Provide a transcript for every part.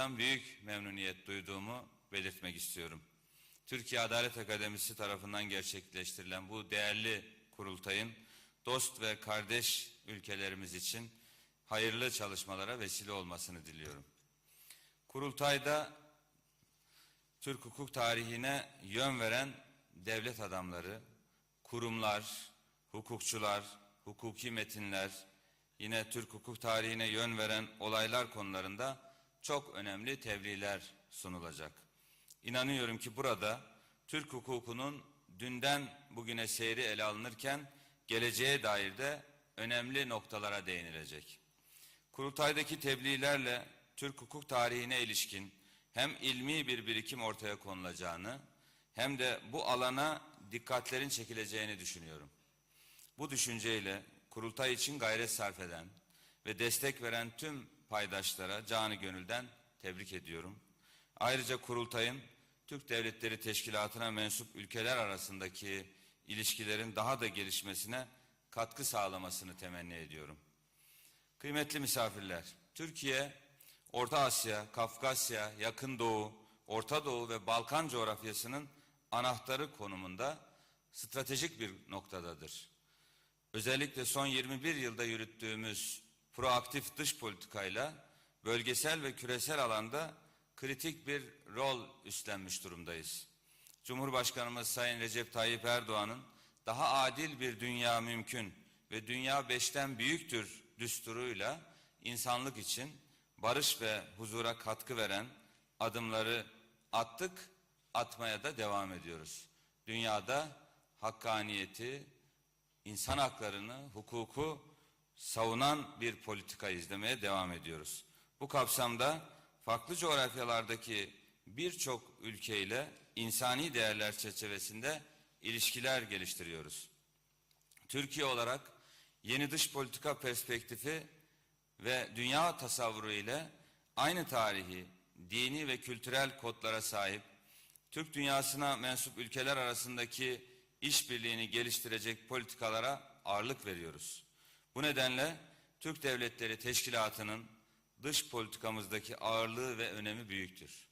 olmaktan büyük memnuniyet duyduğumu belirtmek istiyorum. Türkiye Adalet Akademisi tarafından gerçekleştirilen bu değerli kurultayın dost ve kardeş ülkelerimiz için hayırlı çalışmalara vesile olmasını diliyorum. Kurultayda Türk hukuk tarihine yön veren devlet adamları, kurumlar, hukukçular, hukuki metinler, yine Türk hukuk tarihine yön veren olaylar konularında çok önemli tebliğler sunulacak. İnanıyorum ki burada Türk hukukunun dünden bugüne seyri ele alınırken geleceğe dair de önemli noktalara değinilecek. Kurultaydaki tebliğlerle Türk hukuk tarihine ilişkin hem ilmi bir birikim ortaya konulacağını hem de bu alana dikkatlerin çekileceğini düşünüyorum. Bu düşünceyle kurultay için gayret sarf eden ve destek veren tüm paydaşlara canı gönülden tebrik ediyorum. Ayrıca kurultayın Türk Devletleri Teşkilatı'na mensup ülkeler arasındaki ilişkilerin daha da gelişmesine katkı sağlamasını temenni ediyorum. Kıymetli misafirler, Türkiye, Orta Asya, Kafkasya, Yakın Doğu, Orta Doğu ve Balkan coğrafyasının anahtarı konumunda stratejik bir noktadadır. Özellikle son 21 yılda yürüttüğümüz proaktif dış politikayla bölgesel ve küresel alanda kritik bir rol üstlenmiş durumdayız. Cumhurbaşkanımız Sayın Recep Tayyip Erdoğan'ın daha adil bir dünya mümkün ve dünya beşten büyüktür düsturuyla insanlık için barış ve huzura katkı veren adımları attık, atmaya da devam ediyoruz. Dünyada hakkaniyeti, insan haklarını, hukuku savunan bir politika izlemeye devam ediyoruz. Bu kapsamda farklı coğrafyalardaki birçok ülkeyle insani değerler çerçevesinde ilişkiler geliştiriyoruz. Türkiye olarak yeni dış politika perspektifi ve dünya tasavvuru ile aynı tarihi, dini ve kültürel kodlara sahip Türk dünyasına mensup ülkeler arasındaki işbirliğini geliştirecek politikalara ağırlık veriyoruz. Bu nedenle Türk Devletleri Teşkilatı'nın dış politikamızdaki ağırlığı ve önemi büyüktür.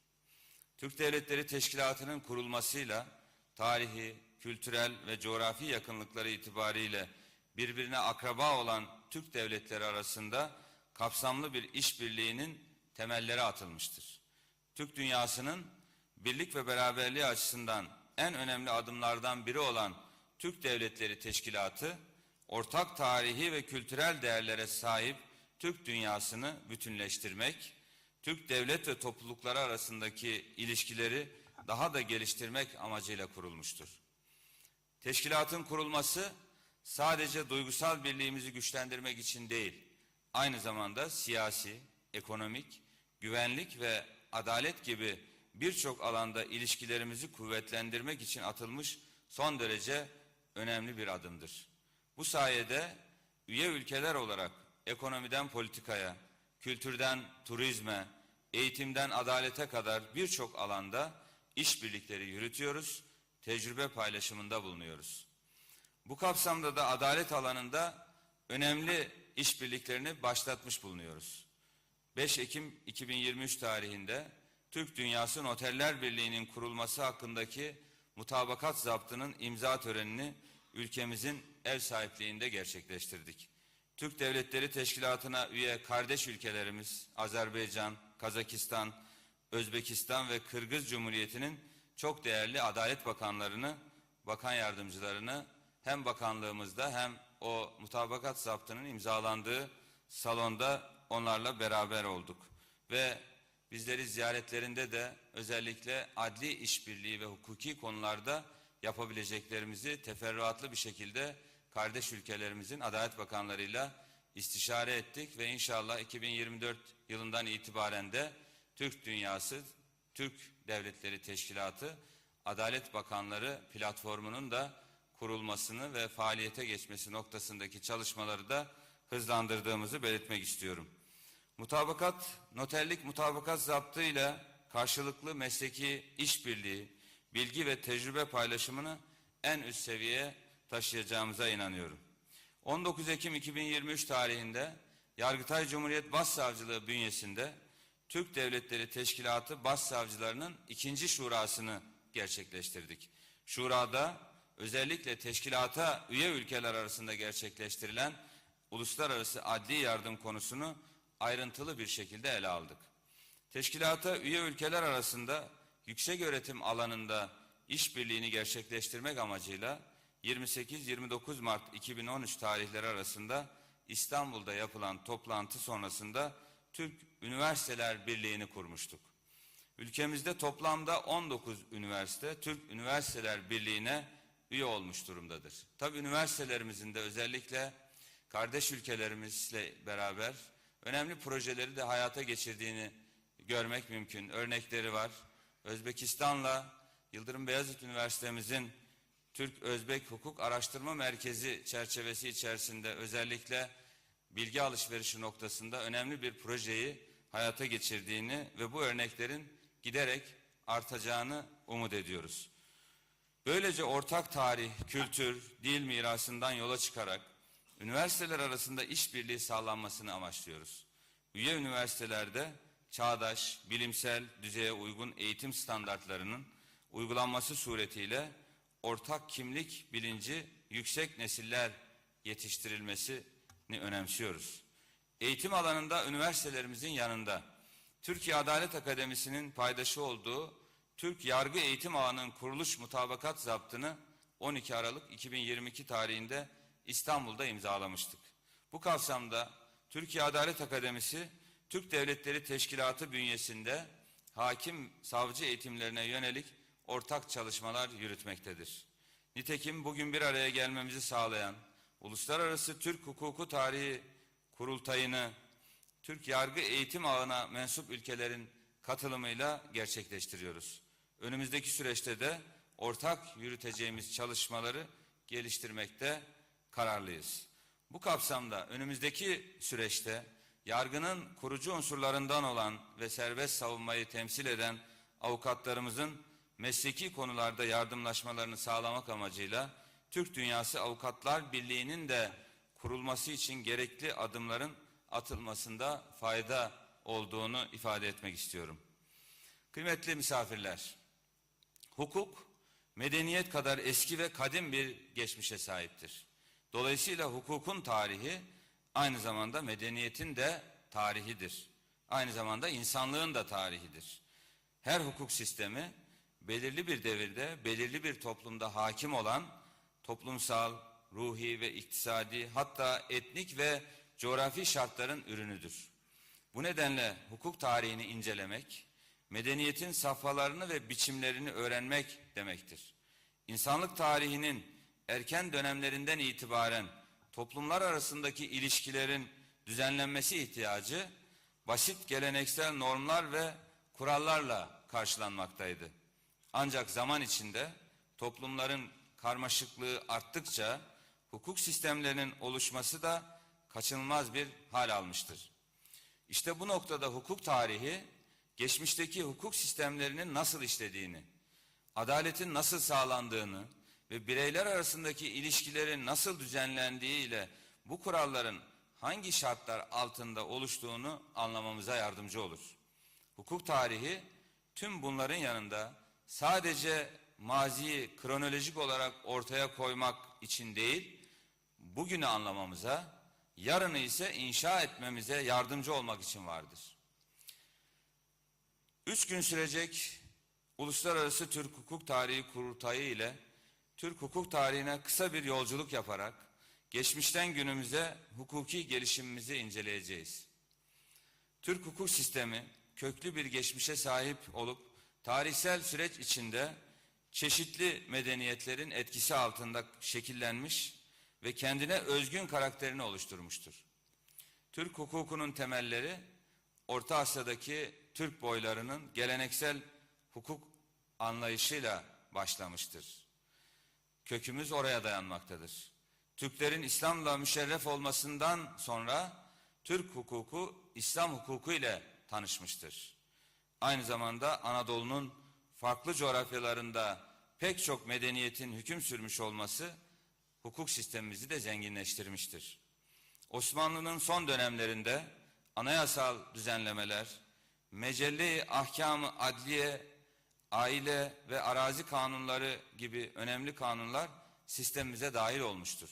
Türk Devletleri Teşkilatı'nın kurulmasıyla tarihi, kültürel ve coğrafi yakınlıkları itibariyle birbirine akraba olan Türk devletleri arasında kapsamlı bir işbirliğinin temelleri atılmıştır. Türk dünyasının birlik ve beraberliği açısından en önemli adımlardan biri olan Türk Devletleri Teşkilatı, ortak tarihi ve kültürel değerlere sahip Türk dünyasını bütünleştirmek, Türk devlet ve toplulukları arasındaki ilişkileri daha da geliştirmek amacıyla kurulmuştur. Teşkilatın kurulması sadece duygusal birliğimizi güçlendirmek için değil, aynı zamanda siyasi, ekonomik, güvenlik ve adalet gibi birçok alanda ilişkilerimizi kuvvetlendirmek için atılmış son derece önemli bir adımdır. Bu sayede üye ülkeler olarak ekonomiden politikaya, kültürden turizme, eğitimden adalete kadar birçok alanda işbirlikleri yürütüyoruz, tecrübe paylaşımında bulunuyoruz. Bu kapsamda da adalet alanında önemli işbirliklerini başlatmış bulunuyoruz. 5 Ekim 2023 tarihinde Türk Dünyası Noterler Birliği'nin kurulması hakkındaki mutabakat zaptının imza törenini ülkemizin ev sahipliğinde gerçekleştirdik. Türk Devletleri Teşkilatı'na üye kardeş ülkelerimiz Azerbaycan, Kazakistan, Özbekistan ve Kırgız Cumhuriyeti'nin çok değerli adalet bakanlarını, bakan yardımcılarını hem bakanlığımızda hem o mutabakat zaptının imzalandığı salonda onlarla beraber olduk. Ve bizleri ziyaretlerinde de özellikle adli işbirliği ve hukuki konularda yapabileceklerimizi teferruatlı bir şekilde kardeş ülkelerimizin adalet bakanlarıyla istişare ettik ve inşallah 2024 yılından itibaren de Türk Dünyası, Türk Devletleri Teşkilatı Adalet Bakanları platformunun da kurulmasını ve faaliyete geçmesi noktasındaki çalışmaları da hızlandırdığımızı belirtmek istiyorum. Mutabakat, noterlik mutabakat zaptıyla karşılıklı mesleki işbirliği, bilgi ve tecrübe paylaşımını en üst seviyeye taşıyacağımıza inanıyorum. 19 Ekim 2023 tarihinde Yargıtay Cumhuriyet Başsavcılığı bünyesinde Türk Devletleri Teşkilatı Başsavcılarının ikinci şurasını gerçekleştirdik. Şurada özellikle teşkilata üye ülkeler arasında gerçekleştirilen uluslararası adli yardım konusunu ayrıntılı bir şekilde ele aldık. Teşkilata üye ülkeler arasında yüksek öğretim alanında işbirliğini gerçekleştirmek amacıyla 28-29 Mart 2013 tarihleri arasında İstanbul'da yapılan toplantı sonrasında Türk Üniversiteler Birliği'ni kurmuştuk. Ülkemizde toplamda 19 üniversite Türk Üniversiteler Birliği'ne üye olmuş durumdadır. Tabi üniversitelerimizin de özellikle kardeş ülkelerimizle beraber önemli projeleri de hayata geçirdiğini görmek mümkün. Örnekleri var. Özbekistan'la Yıldırım Beyazıt Üniversitemizin Türk-Özbek Hukuk Araştırma Merkezi çerçevesi içerisinde özellikle bilgi alışverişi noktasında önemli bir projeyi hayata geçirdiğini ve bu örneklerin giderek artacağını umut ediyoruz. Böylece ortak tarih, kültür, dil mirasından yola çıkarak üniversiteler arasında işbirliği sağlanmasını amaçlıyoruz. Üye üniversitelerde çağdaş, bilimsel düzeye uygun eğitim standartlarının uygulanması suretiyle ortak kimlik bilinci yüksek nesiller yetiştirilmesini önemsiyoruz. Eğitim alanında üniversitelerimizin yanında Türkiye Adalet Akademisi'nin paydaşı olduğu Türk Yargı Eğitim Ağı'nın kuruluş mutabakat zaptını 12 Aralık 2022 tarihinde İstanbul'da imzalamıştık. Bu kapsamda Türkiye Adalet Akademisi Türk Devletleri Teşkilatı bünyesinde hakim savcı eğitimlerine yönelik ortak çalışmalar yürütmektedir. Nitekim bugün bir araya gelmemizi sağlayan Uluslararası Türk Hukuku Tarihi Kurultayını Türk Yargı Eğitim Ağı'na mensup ülkelerin katılımıyla gerçekleştiriyoruz. Önümüzdeki süreçte de ortak yürüteceğimiz çalışmaları geliştirmekte kararlıyız. Bu kapsamda önümüzdeki süreçte yargının kurucu unsurlarından olan ve serbest savunmayı temsil eden avukatlarımızın mesleki konularda yardımlaşmalarını sağlamak amacıyla Türk Dünyası Avukatlar Birliği'nin de kurulması için gerekli adımların atılmasında fayda olduğunu ifade etmek istiyorum. Kıymetli misafirler, hukuk medeniyet kadar eski ve kadim bir geçmişe sahiptir. Dolayısıyla hukukun tarihi aynı zamanda medeniyetin de tarihidir. Aynı zamanda insanlığın da tarihidir. Her hukuk sistemi belirli bir devirde, belirli bir toplumda hakim olan toplumsal, ruhi ve iktisadi hatta etnik ve coğrafi şartların ürünüdür. Bu nedenle hukuk tarihini incelemek, medeniyetin safhalarını ve biçimlerini öğrenmek demektir. İnsanlık tarihinin erken dönemlerinden itibaren toplumlar arasındaki ilişkilerin düzenlenmesi ihtiyacı basit geleneksel normlar ve kurallarla karşılanmaktaydı. Ancak zaman içinde toplumların karmaşıklığı arttıkça hukuk sistemlerinin oluşması da kaçınılmaz bir hal almıştır. İşte bu noktada hukuk tarihi geçmişteki hukuk sistemlerinin nasıl işlediğini, adaletin nasıl sağlandığını ve bireyler arasındaki ilişkilerin nasıl düzenlendiği ile bu kuralların hangi şartlar altında oluştuğunu anlamamıza yardımcı olur. Hukuk tarihi tüm bunların yanında sadece maziyi kronolojik olarak ortaya koymak için değil, bugünü anlamamıza, yarını ise inşa etmemize yardımcı olmak için vardır. Üç gün sürecek Uluslararası Türk Hukuk Tarihi Kurultayı ile Türk hukuk tarihine kısa bir yolculuk yaparak geçmişten günümüze hukuki gelişimimizi inceleyeceğiz. Türk hukuk sistemi köklü bir geçmişe sahip olup tarihsel süreç içinde çeşitli medeniyetlerin etkisi altında şekillenmiş ve kendine özgün karakterini oluşturmuştur. Türk hukukunun temelleri Orta Asya'daki Türk boylarının geleneksel hukuk anlayışıyla başlamıştır. Kökümüz oraya dayanmaktadır. Türklerin İslam'la müşerref olmasından sonra Türk hukuku İslam hukuku ile tanışmıştır. Aynı zamanda Anadolu'nun farklı coğrafyalarında pek çok medeniyetin hüküm sürmüş olması hukuk sistemimizi de zenginleştirmiştir. Osmanlı'nın son dönemlerinde anayasal düzenlemeler, Mecelle-i Ahkam-ı Adliye, aile ve arazi kanunları gibi önemli kanunlar sistemimize dahil olmuştur.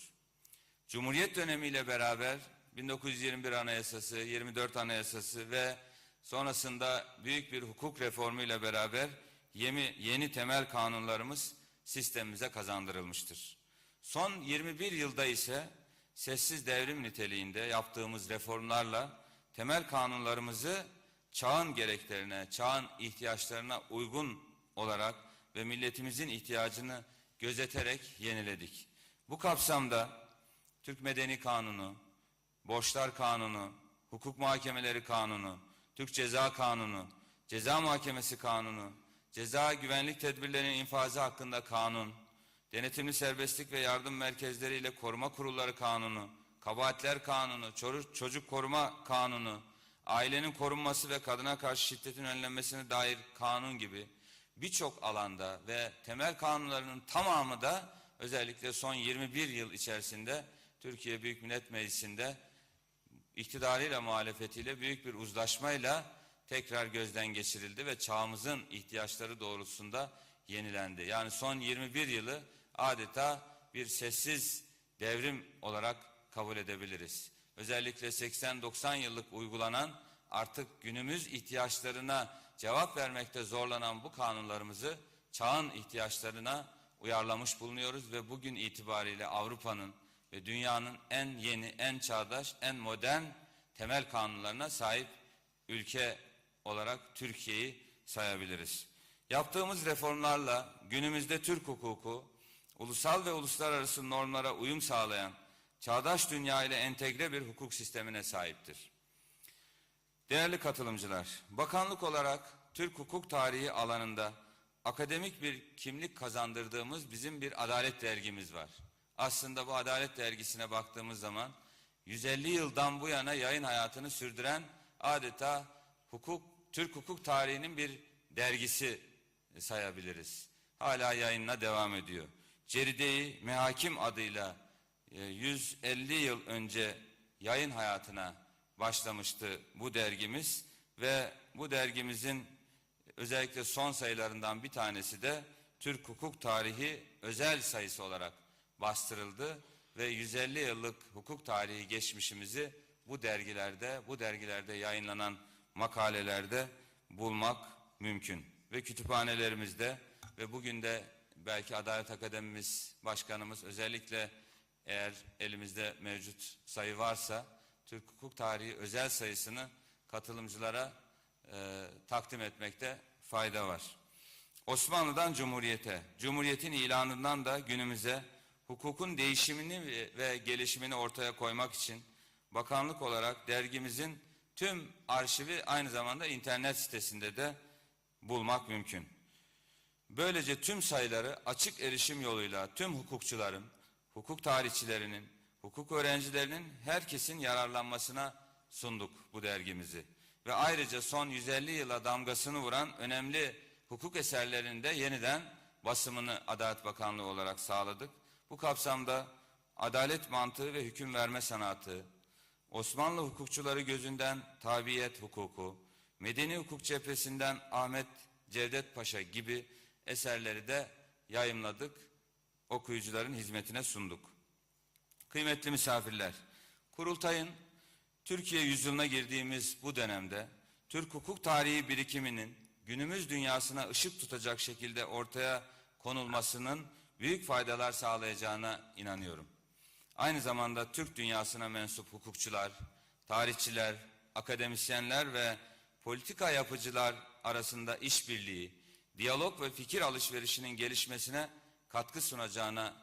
Cumhuriyet dönemiyle beraber 1921 Anayasası, 24 Anayasası ve sonrasında büyük bir hukuk reformu ile beraber yeni, yeni temel kanunlarımız sistemimize kazandırılmıştır. Son 21 yılda ise sessiz devrim niteliğinde yaptığımız reformlarla temel kanunlarımızı çağın gereklerine, çağın ihtiyaçlarına uygun olarak ve milletimizin ihtiyacını gözeterek yeniledik. Bu kapsamda Türk Medeni Kanunu, Borçlar Kanunu, Hukuk Muhakemeleri Kanunu, Türk Ceza Kanunu, Ceza Muhakemesi Kanunu, Ceza Güvenlik Tedbirlerinin infazı hakkında kanun, Denetimli Serbestlik ve Yardım Merkezleri ile Koruma Kurulları Kanunu, Kabahatler Kanunu, Çocuk Koruma Kanunu, ailenin korunması ve kadına karşı şiddetin önlenmesine dair kanun gibi birçok alanda ve temel kanunlarının tamamı da özellikle son 21 yıl içerisinde Türkiye Büyük Millet Meclisi'nde iktidarıyla muhalefetiyle büyük bir uzlaşmayla tekrar gözden geçirildi ve çağımızın ihtiyaçları doğrultusunda yenilendi. Yani son 21 yılı adeta bir sessiz devrim olarak kabul edebiliriz. Özellikle 80-90 yıllık uygulanan artık günümüz ihtiyaçlarına cevap vermekte zorlanan bu kanunlarımızı çağın ihtiyaçlarına uyarlamış bulunuyoruz ve bugün itibariyle Avrupa'nın ve dünyanın en yeni, en çağdaş, en modern temel kanunlarına sahip ülke olarak Türkiye'yi sayabiliriz. Yaptığımız reformlarla günümüzde Türk hukuku ulusal ve uluslararası normlara uyum sağlayan çağdaş dünya ile entegre bir hukuk sistemine sahiptir. Değerli katılımcılar, bakanlık olarak Türk hukuk tarihi alanında akademik bir kimlik kazandırdığımız bizim bir adalet dergimiz var. Aslında bu adalet dergisine baktığımız zaman 150 yıldan bu yana yayın hayatını sürdüren adeta hukuk Türk hukuk tarihinin bir dergisi sayabiliriz. Hala yayınına devam ediyor. Ceride-i Mehakim adıyla e, 150 yıl önce yayın hayatına başlamıştı bu dergimiz ve bu dergimizin özellikle son sayılarından bir tanesi de Türk hukuk tarihi özel sayısı olarak bastırıldı ve 150 yıllık hukuk tarihi geçmişimizi bu dergilerde, bu dergilerde yayınlanan makalelerde bulmak mümkün. Ve kütüphanelerimizde ve bugün de belki Adalet Akademimiz Başkanımız özellikle eğer elimizde mevcut sayı varsa Türk hukuk tarihi özel sayısını katılımcılara e, takdim etmekte fayda var. Osmanlı'dan Cumhuriyete, Cumhuriyet'in ilanından da günümüze hukukun değişimini ve- gelişimini ortaya koymak için bakanlık olarak dergimizin tüm arşivi aynı zamanda internet sitesinde de bulmak mümkün. Böylece tüm sayıları açık erişim yoluyla tüm hukukçuların, hukuk tarihçilerinin, hukuk öğrencilerinin herkesin yararlanmasına sunduk bu dergimizi. Ve ayrıca son 150 yıla damgasını vuran önemli hukuk eserlerinde yeniden basımını Adalet Bakanlığı olarak sağladık. Bu kapsamda adalet mantığı ve hüküm verme sanatı, Osmanlı hukukçuları gözünden tabiyet hukuku, medeni hukuk cephesinden Ahmet Cevdet Paşa gibi eserleri de yayımladık, okuyucuların hizmetine sunduk. Kıymetli misafirler, kurultayın Türkiye yüzyılına girdiğimiz bu dönemde Türk hukuk tarihi birikiminin günümüz dünyasına ışık tutacak şekilde ortaya konulmasının büyük faydalar sağlayacağına inanıyorum. Aynı zamanda Türk dünyasına mensup hukukçular, tarihçiler, akademisyenler ve politika yapıcılar arasında işbirliği, diyalog ve fikir alışverişinin gelişmesine katkı sunacağına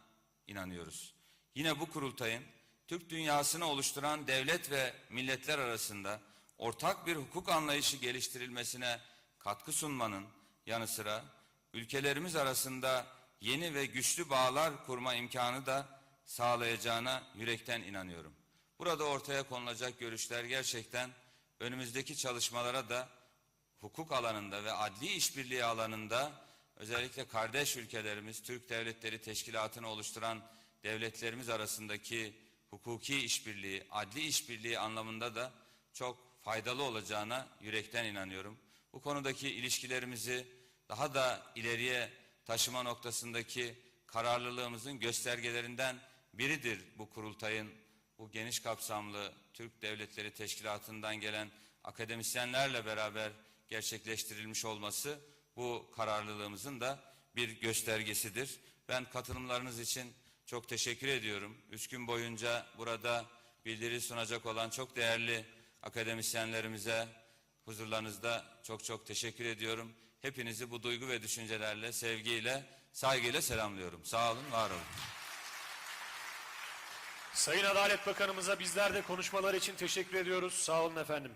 inanıyoruz. Yine bu kurultayın Türk dünyasını oluşturan devlet ve milletler arasında ortak bir hukuk anlayışı geliştirilmesine katkı sunmanın yanı sıra ülkelerimiz arasında yeni ve güçlü bağlar kurma imkanı da sağlayacağına yürekten inanıyorum. Burada ortaya konulacak görüşler gerçekten önümüzdeki çalışmalara da hukuk alanında ve adli işbirliği alanında özellikle kardeş ülkelerimiz, Türk Devletleri Teşkilatı'nı oluşturan devletlerimiz arasındaki hukuki işbirliği, adli işbirliği anlamında da çok faydalı olacağına yürekten inanıyorum. bu konudaki ilişkilerimizi daha da ileriye taşıma noktasındaki kararlılığımızın göstergelerinden biridir bu kurultayın bu geniş kapsamlı Türk Devletleri Teşkilatı'ndan gelen akademisyenlerle beraber gerçekleştirilmiş olması bu kararlılığımızın da bir göstergesidir. Ben katılımlarınız için çok teşekkür ediyorum. Üç gün boyunca burada bildiri sunacak olan çok değerli akademisyenlerimize huzurlarınızda çok çok teşekkür ediyorum. Hepinizi bu duygu ve düşüncelerle, sevgiyle, saygıyla selamlıyorum. Sağ olun, var olun. Sayın Adalet Bakanımıza bizler de konuşmalar için teşekkür ediyoruz. Sağ olun efendim.